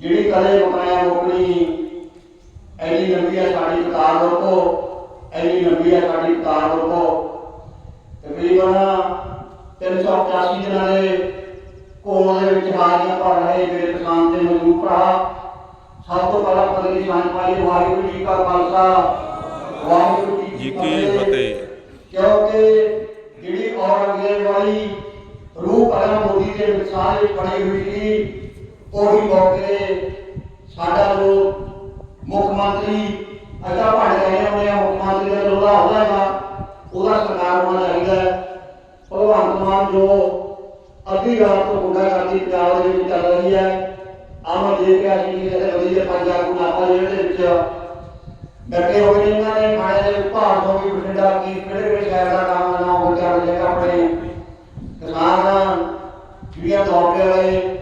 ਜਿਹੜੀ ਕਦੇ ਮਕਾਇਆ ਮੁਕਣੀ ਐਨੀ ਲੰਬੀ ਹੈ ਸਾਡੀ ਕਤਾਰ ਰੋਕੋ ਐਨੀ ਲੰਬੀ ਹੈ ਸਾਡੀ ਕਤਾਰ ਰੋਕੋ। ਤਕਰੀਬਨ 385 ਦਿਨਾਂ ਦੇ ਕੋਲ ਦੇ ਵਿੱਚ ਹਾਰੀਆਂ ਭਰ ਰਹੇ ਮੇਰੇ ਕਿਸਾਨ ਦੇ ਮਜ਼ਦੂਰ ਭਰਾ। ਸਭ ਤੋਂ ਪਹਿਲਾਂ ਪਦਵੀ ਸਾਂਝ ਪਾਈ ਵਾਹਿਗੁਰੂ ਜੀ ਕਾ ਖਾਲਸਾ। ਵਾਹਿਗੁਰੂ ਜੀ ਕੀ ਫਤਿਹ। ਕਿਉਂਕਿ ਜਿਹੜੀ ਔਰੰਗਜ਼ੇਬ ਵਾਲੀ ਰੂਹ ਪਹਿਲਾਂ ਮੋਦੀ ਦੇ ਮਿਸਾਲ ਵਿੱਚ ਬਣੀ ਹੋਈ ਸੀ ਉਹੀ ਮੌਕੇ ਸਾਡਾ ਜੋ ਮੁੱਖ ਮੰਤਰੀ ਅਜਾ ਪੜ ਰਹੇ ਹੁੰਦੇ ਮੁੱਖ ਮੰਤਰੀ ਦਾ ਲੋਹਾ ਹੋਵੇਗਾ ਉਹਦਾ ਸਰਕਾਰ ਹੋਣਾ ਚਾਹੀਦਾ ਭਗਵੰਤ ਮਾਨ ਜੋ ਅੱਧੀ ਰਾਤ ਤੋਂ ਗੁੰਡਾ ਕਰਦੀ ਪੰਜਾਬ ਦੇ ਵਿੱਚ ਚੱਲ ਰਹੀ ਹੈ, ਆਮ ਦੇਖ ਰਿਹਾ ਸੀ ਕਿ ਵਧੀਆ ਪੰਜਾਬ ਨੂੰ ਨਾਪਾ ਜਿਹੜੇ ਵਿੱਚ ਡੱਕੇ ਹੋਏ ਨੇ, ਇਹਨਾਂ ਨੇ ਖਾਣੇ ਦੇ ਭਾਰ ਤੋਂ ਵੀ ਬਠਿੰਡਾ ਕੀ ਕਿਹੜੇ ਕਿਹੜੇ ਸ਼ਹਿਰ ਦਾ ਨਾਮ ਨਾ ਹੋ ਚੱਲ ਜੇ ਆਪਣੇ ਕਿਸਾਨ ਜਿਹੜੀਆਂ ਦੌੜਦੇ ਵਾਲੇ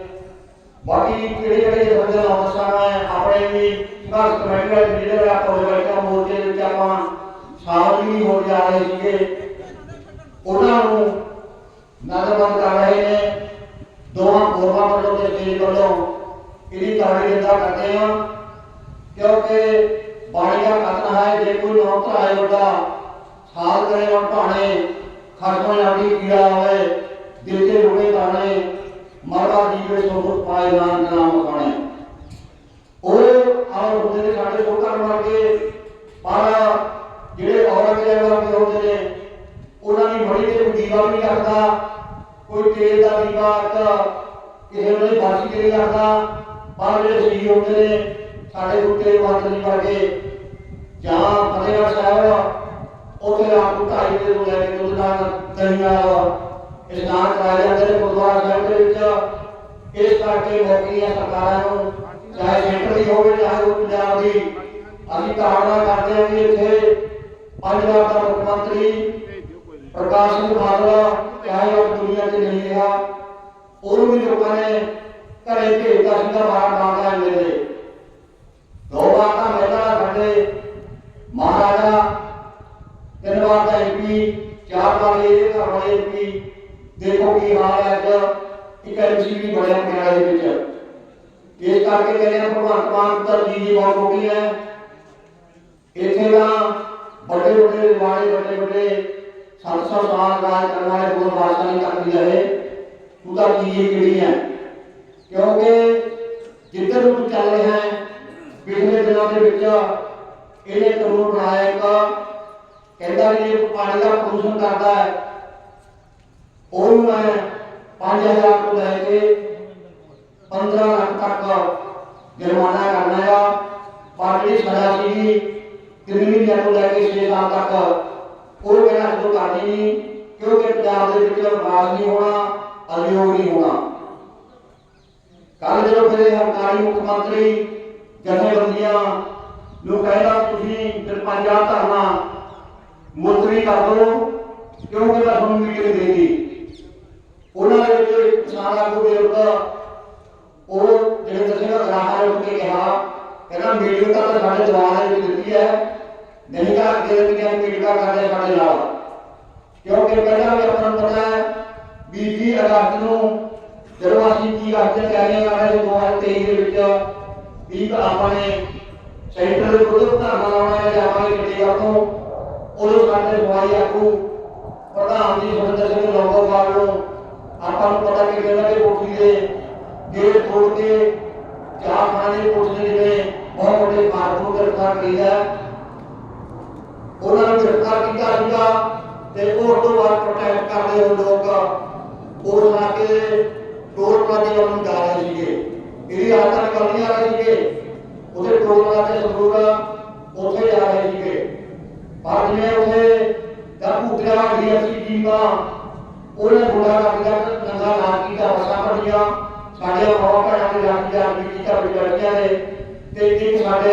ਬਾਕੀ ਕਿਹੜੇ ਕਿਹੜੇ ਬੰਦੇ ਲਾਉਂਦਾ ਹੈ ਆਪਣੇ ਵੀ ਸੰਘਰਸ਼ ਕਮੇਟੀ ਵਾਲੇ ਜਿਹੜੇ ਆਪਾਂ ਹੋ ਬੈਠੇ ਮੋਰਚੇ ਦੇ ਵਿੱਚ ਆਪਾਂ ਸ਼ਾਮਲ ਵੀ ਨਹੀਂ ਹੋ ਜਾ ਰਹੇ ਸੀਗੇ ਉਹਨਾਂ ਨੂੰ ਨਜ਼ਰਬੰਦ ਕਰ ਰਹੇ ਨੇ ਦੋਵਾਂ ਗੋਰਵਾਂ ਵੱਲੋਂ ਤੇ ਤੇਜ ਵੱਲੋਂ ਇਹਦੀ ਤਾੜੀ ਦਿੰਦਾ ਕਰਦੇ ਹਾਂ ਕਿਉਂਕਿ ਬਾਣੀ ਦਾ ਕਥਨ ਹੈ ਜੇ ਕੋਈ ਨੌਤ ਆਏ ਉਹਦਾ ਸਾਲ ਕਰੇ ਵਣ ਭਾਣੇ ਖਰਚੋਂ ਜਾਂਦੀ ਕੀੜਾ ਹੁੰਦੇ ਨੇ ਸਾਡੇ ਤੋਂ ਕਰਨ ਵਰਗੇ ਪਰ ਜਿਹੜੇ ਔਰੰਗਜ਼ੇਬ ਵਰਗੇ ਹੁੰਦੇ ਨੇ, ਉਹਨਾਂ ਦੀ ਬੜੀ ਤੇ ਦੀਵਾ ਵੀ ਰੱਖਦਾ ਕੋਈ ਤੇਲ ਦਾ ਦੀਵਾ ਇੱਕ ਕਿਸੇ ਨੂੰ ਨਹੀਂ ਬਾਸੀ ਰੱਖਦਾ ਪਰ ਜਿਹੜੇ ਸਹੀ ਹੁੰਦੇ ਨੇ, ਸਾਡੇ ਉੱਤੇ ਵਰਤ ਵਰਗੇ ਜਾਂ ਫਤਿਹਗੜ੍ਹ ਸਾਹਿਬ, ਉੱਥੇ ਰਾਤ ਢਾਈ ਵਜੇ ਤੋਂ ਲੈ ਕੇ ਦੁੱਧ ਨਾਲ ਦਹੀਂ ਨਾਲ ਇਸ਼ਨਾਨ ਕਰਾਏ ਜਾਂਦੇ ਨੇ ਗੁਰਦੁਆਰਾ ਸਾਹਿਬ ਦੇ ਵਿੱਚ ਇਸ ਕਰਕੇ ਮੌਕੀਆਂ ਸਰਕਾਰਾਂ ਨੂੰ, ਚਾਹੇ ਸੈਂਟਰ ਦੀ ਹੋਵੇ, ਚਾਹੇ ਉਹ ਪੰਜਾਬ ਦੀ, ਅਸੀਂ ਧਾਰਨਾ ਕਰਦੇ ਹਾਂ ਵੀ ਇੱਥੇ ਪੰਜਾਬ ਦਾ ਮੁੱਖ ਮੰਤਰੀ ਪ੍ਰਕਾਸ਼ ਸਿੰਘ ਬਾਦਲ ਚਾਹੇ ਉਹ ਦੁਨੀਆ 'ਚ ਨਹੀਂ ਰਿਹਾ, ਉਹਨੂੰ ਵੀ ਲੋਕਾਂ ਨੇ ਘਰੇ ਭੇਜਦਾ ਸੀਗਾ ਬਾਹਰ ਮੰਗਦਾ ਮੇਰੇ ਦੋ ਵਾਰ ਤਾਂ ਮੇਰਾ ਸਾਡੇ ਮਹਾਰਾਜਾ, ਤਿੰਨ ਵਾਰ ਦਾ ਐਮਪੀ ਚਾਰ ਵਾਰ ਇਹ ਘਰ ਵਾਲੇ ਐਮਪੀ ਦੇਖੋ ਕੀ ਹਾਲ ਹੈ ਅੱਜ ਇੱਕ ਐਮਸੀ ਵੀ ਬਣਿਆ ਪਿਆ ਦੇ ਵਿੱਚ ਇਸ ਕਰਕੇ ਕਹਿੰਦੇ ਆ ਭਗਵੰਤ ਮਾਨ ਤਰਜੀਹ ਜੀ ਬਹੁਤ ਹੋ ਗਈ ਹੈ ਇੱਥੇ ਦਾ ਵੱਡੇ ਵੱਡੇ ਵਾਲੇ ਵੱਡੇ ਵੱਡੇ 700 ਸਾਲ ਰਾਜ ਕਰਨ ਵਾਲੇ ਗੁਰੂ ਬਾਦਸ਼ਾਹ ਨਹੀਂ ਤੱਕਦੀ ਰਹੇ ਉਹਦਾ ਚੀਜ਼ ਕਿਹੜੀ ਹੈ ਕਿਉਂਕਿ ਜਿੱਧਰ ਨੂੰ ਤੂੰ ਚੱਲ ਰਿਹਾ ਹੈ ਪਿਛਲੇ ਦਿਨਾਂ ਦੇ ਵਿੱਚ ਇਹਨੇ ਕਾਨੂੰਨ ਬਣਾਇਆ ਇੱਕ ਕਹਿੰਦਾ ਵੀ ਇਹ ਪਾਣੀ ਦਾ ਪ੍ਰਦੂਸ਼ਣ ਕਰਦਾ ਹੈ ਉਹਨੂੰ ਮੈਂ 5000 ਤੋਂ ਲੈ ਕੇ 15 ਲੱਖ ਤੱਕ ਜੁਰਮਾਨਾ ਕਰਨਾ ਆ। ਪਰ ਜਿਹੜੀ ਸਜ਼ਾ ਸੀਗੀ ਤਿੰਨ ਮਹੀਨਿਆਂ ਤੋਂ ਲੈ ਕੇ 6 ਸਾਲ ਤੱਕ। ਉਹ ਕਹਿੰਦਾ ਜਦੋਂ ਕਰਨੀ ਨਹੀਂ ਕਿਉਂਕਿ ਪੰਜਾਬ ਦੇ ਵਿੱਚ ਵਿਕਾਸ ਨਹੀਂ ਹੋਣਾ ਅਧਿਯੋਗ ਨਹੀਂ ਹੋਣਾ। ਕੱਲ ਜਦੋਂ ਮੇਰੇ ਹੰਕਾਰੀ ਮੁੱਖ ਮੰਤਰੀ ਜਥੇਬੰਦੀਆਂ ਨੂੰ ਕਹਿੰਦਾ, ਤੁਸੀਂ ਸਰਪੰਚਾ ਧਰਨਾ ਮੁਲਤਵੀ ਕਰ ਦਿਓ, ਕਿਉਂਕਿ ਮੈਂ ਤੁਹਾਨੂੰ ਮੀਟਿੰਗ ਦੇਗੀ ਉਹਨਾਂ ਦੇ ਵਿੱਚ ਇੱਕ ਕਿਸਾਨ ਆਗੂ ਬਜ਼ੁਰਗ ਉਹ ਜਿਹੜੇ ਦਸਿਆ ਰਾਹਾਂ ਉੱਠ ਕੇ ਕਿਹਾ ਕਹਿੰਦਾ ਮੀਟਿੰਗ ਤਾਂ ਸਾਡੇ ਦਵਾਰ ਵਿੱਚ ਦਿੱਤੀ ਹੈ। ਨਹੀਂ ਤਾਂ ਅੱਗੇ ਦੀਆਂ ਮੀਟਿੰਗਾਂ ਕਰਦੇ ਸਾਡੇ ਨਾਲ। ਕਿਉਂਕਿ ਪਹਿਲਾਂ ਵੀ ਆਪਾਂ ਨੂੰ ਪਤਾ ਹੈ ਵੀ 20 ਅਗਸਤ ਨੂੰ ਜਦੋਂ ਅਸੀਂ ਕੀ ਕਰਦੇ ਤਿਆਰੀਆਂ ਕਰ ਰਹੇ ਸੀ 2023 ਦੇ ਵਿੱਚ ਵੀ ਆਪਾਂ ਨੇ ਸੈਂਟਰ ਦੇ ਵਿਰੁੱਧ ਧਰਨਾ ਲਾਉਣਾ ਹੈ ਜਾਵਾਂਗੇ ਚੰਡੀਗੜ੍ਹ ਤੋਂ ਉਦੋਂ ਸਾਡੇ ਸਵਾਈ ਆਗੂ ਪ੍ਰਧਾਨ ਜੀ ਸੁਰਿੰਦਰ ਸਿੰਘ ਲੰਗੋਵਾਲ ਨੂੰ ਆਪਾਂ ਨੂੰ ਪਤਾ ਕਿ ਕਹਿੰਦਾ ਕਿ ਕੋਠੀ ਦੇ ਗੇਟ ਤੋੜ ਕੇ ਚਾਰ ਖਾਣੇ ਦੀ ਕੋਠੀ ਦੇ ਜਿਵੇਂ ਬਹੁਤ ਵੱਡੇ ਮਾਰਗ ਗ੍ਰਿਫਤਾਰ ਕੀਤਾ ਉਹਨਾਂ ਨੂੰ ਗ੍ਰਿਫਤਾਰ ਕੀਤਾ ਸੀਗਾ ਤੇ ਉਹ ਤੋਂ ਬਾਅਦ ਪ੍ਰੋਟੈਸਟ ਕਰਦੇ ਹੋਏ ਲੋਕ ਉਸ ਇਲਾਕੇ ਦੇ ਟੋਲ ਪਲਾਜ਼ੇ ਵੱਲ ਨੂੰ ਜਾ ਰਹੇ ਸੀਗੇ। ਇਹਦੀ ਆਦਤਾਂ ਕਰਨੀ ਰਹੇ ਸੀਗੇ। ਉਹਦੇ ਟੋਲ ਪਲਾਜ਼ੇ ਸੰਗਰੂਰ ਉੱਥੇ ਜਾ ਰਹੇ ਸੀਗੇ। ਪਰ ਜਿਵੇਂ ਉੱਥੇ ਦਾ ਭੂਤਿਆ ਡੀਐਸਸੀ ਟੀਮਾਂ ਉਹਨੇ ਗੁੰਡਾ ਕਰ ਦਿਆ ਨੰਗਾ ਨਾ ਕੀਤਾ ਵਸਾ ਪੜੀਆਂ ਸਾਡੇ ਬਹੁਤ ਭੈਣਾਂ ਦੇ ਰਾਤ ਦੀ ਰਾਤ ਦੀ ਕੀਤਾ ਵਿਚਾਰੀਆਂ ਨੇ ਤੇ ਇੱਕ ਸਾਡੇ